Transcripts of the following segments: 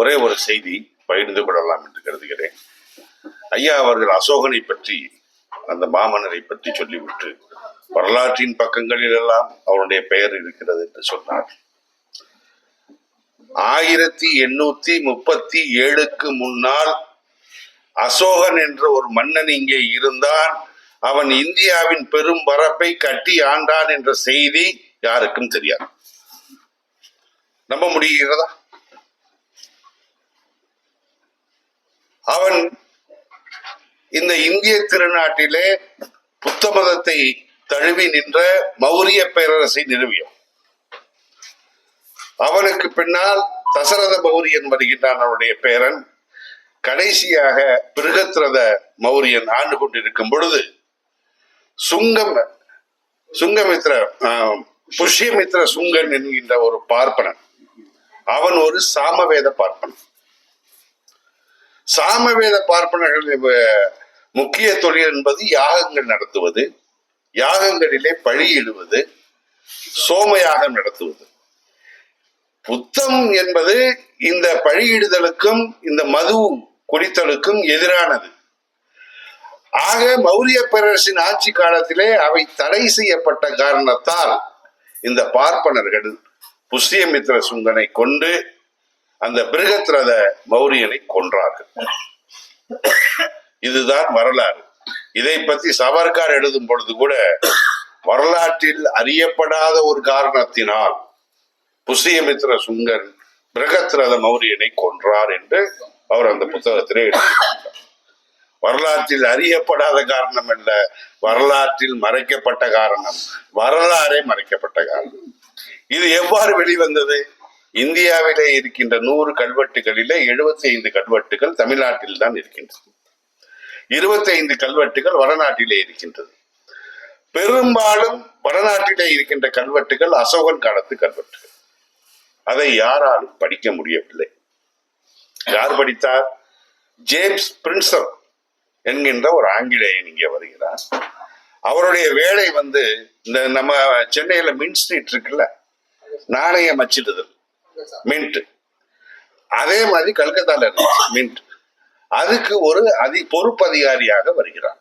ஒரே ஒரு செய்தி பகிர்ந்து கொள்ளலாம் என்று கருதுகிறேன். ஐயா அவர்கள் அசோகனை பற்றி அந்த மாமன்னரை பற்றி சொல்லிவிட்டு வரலாற்றின் பக்கங்களில் எல்லாம் அவருடைய பெயர் இருக்கிறது என்று சொன்னார். ஆயிரத்தி எண்ணூத்தி முப்பத்தி ஏழுக்கு முன்னால் அசோகன் என்ற ஒரு மன்னன் இங்கே இருந்தான். அவன் இந்தியாவின் பெரும் பரப்பை கட்டி ஆண்டான் என்ற செய்தி யாருக்கும் தெரியாது. நம்ப முடிகிறதா? அவன் இந்த இந்திய திருநாட்டிலே புத்த மதத்தை தழுவி நின்ற மௌரிய பேரரசை நிறுவியவன். அவனுக்கு பின்னால் தசரத மௌரியன் வருகின்றான் அவனுடைய பேரன். கடைசியாக பிருகத்ரத மௌரியன் ஆண்டு கொண்டிருக்கும் பொழுது சுங்கம் சுங்கமித்ர ஆஹ், புஷ்யமித்ர சுங்கன் என்கின்ற ஒரு பார்ப்பனன். அவன் ஒரு சாமவேத பார்ப்பனன். சாமவேத பார்ப்பனர்களின் முக்கிய தொழில் என்பது யாகங்கள் நடத்துவது யாகங்களிலே பழியிடுவது சோமயாகம் நடத்துவது. புத்தம் என்பது இந்த பழியிடுதலுக்கும் இந்த மது குடித்தலுக்கும் எதிரானது. ஆக மௌரிய பேரரசின் ஆட்சி காலத்திலே அவை தடை செய்யப்பட்ட காரணத்தால் இந்த பார்ப்பனர்கள் புஷ்யமித்ர சுங்கனை கொண்டு அந்த பிருகத்ரத மௌரியனை கொன்றார்கள். இதுதான் வரலாறு. இதை பத்தி சவர்கார் எழுதும் பொழுது கூட வரலாற்றில் அறியப்படாத ஒரு காரணத்தினால் புஷ்யமித்ர சுங்கன் பிரகத்ரத மௌரியனை கொன்றார் என்று அவர் அந்த புத்தகத்திலே எழுதியிருக்கிறார். வரலாற்றில் அறியப்படாத காரணம் அல்ல வரலாற்றில் மறைக்கப்பட்ட காரணம். வரலாறே மறைக்கப்பட்ட காரணம். இது எவ்வாறு வெளிவந்தது? இந்தியாவிலே இருக்கின்ற நூறு கல்வெட்டுகளிலே 75 ஐந்து கல்வெட்டுகள் தமிழ்நாட்டில் தான் இருக்கின்றது. 25 ஐந்து கல்வெட்டுகள் வடநாட்டிலே இருக்கின்றது. பெரும்பாலும் வடநாட்டிலே இருக்கின்ற கல்வெட்டுகள் அசோகன் காலத்து கல்வெட்டுகள். அதை யாராலும் படிக்க முடியவில்லை. யார் படித்தார்? ஜேம்ஸ் பிரின்சப் என்கின்ற ஒரு ஆங்கிலேயன் இங்கே வருகிறார். அவருடைய வேலை வந்து இந்த நம்ம சென்னையில மின் ஸ்ட்ரீட் இருக்குல்ல நாணயம் அச்சிடுதல் மின்ட் அதே மாதிரி கல்கத்தால இருந்துச்சு மின்ட் அதுக்கு ஒரு அதி பொறுப்பு அதிகாரியாக வருகிறார்.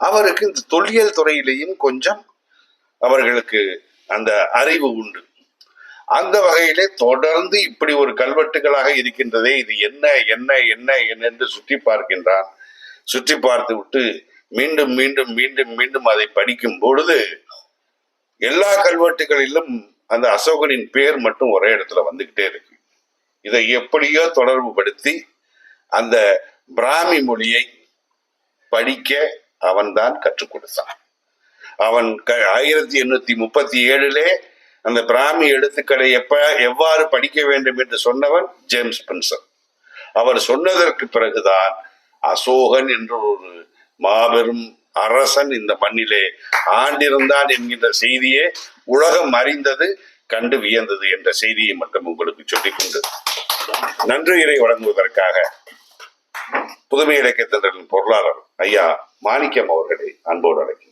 அவருக்கு இந்த தொல்லியல் துறையிலேயும் கொஞ்சம் அவர்களுக்கு அந்த அறிவு உண்டு. அந்த வகையிலே தொடர்ந்து இப்படி ஒரு கல்வெட்டுகளாக இருக்கின்றதே இது என்ன என்ன என்ன என்ன என்று சுற்றி பார்க்கின்றான். சுற்றி பார்த்து விட்டு மீண்டும் மீண்டும் மீண்டும் மீண்டும் அதை படிக்கும் பொழுது எல்லா கல்வெட்டுகளிலும் அந்த அசோகனின் பேர் மட்டும் ஒரே இடத்துல வந்துக்கிட்டே இருக்கு. இதை எப்படியோ தொடர்பு படுத்தி அந்த பிராமி மொழியை படிக்க அவன்தான் கற்றுக் கொடுத்தான். அவன் க- ஆயிரத்தி எண்ணூத்தி முப்பத்தி ஏழுலே அந்த பிராமி எழுத்துக்களை எப்ப எவ்வாறு படிக்க வேண்டும் என்று சொன்னவன் ஜேம்ஸ் பென்சன் அவர் சொன்னதற்கு பிறகுதான் அசோகன் என்ற ஒரு மாபெரும் அரசன் இந்த மண்ணிலே ஆண்டிருந்தான் என்கின்ற செய்தியே உலகம் அறிந்தது கண்டு வியந்தது என்ற செய்தியை மட்டும் உங்களுக்கு சொல்லிக்கொண்டு கொண்டு வழங்குவதற்காக புதுமை இலக்கியத்தினரின் பொருளாளர் ஐயா மாணிக்கம் அவர்களை அன்போடு அழைக்கிறேன்.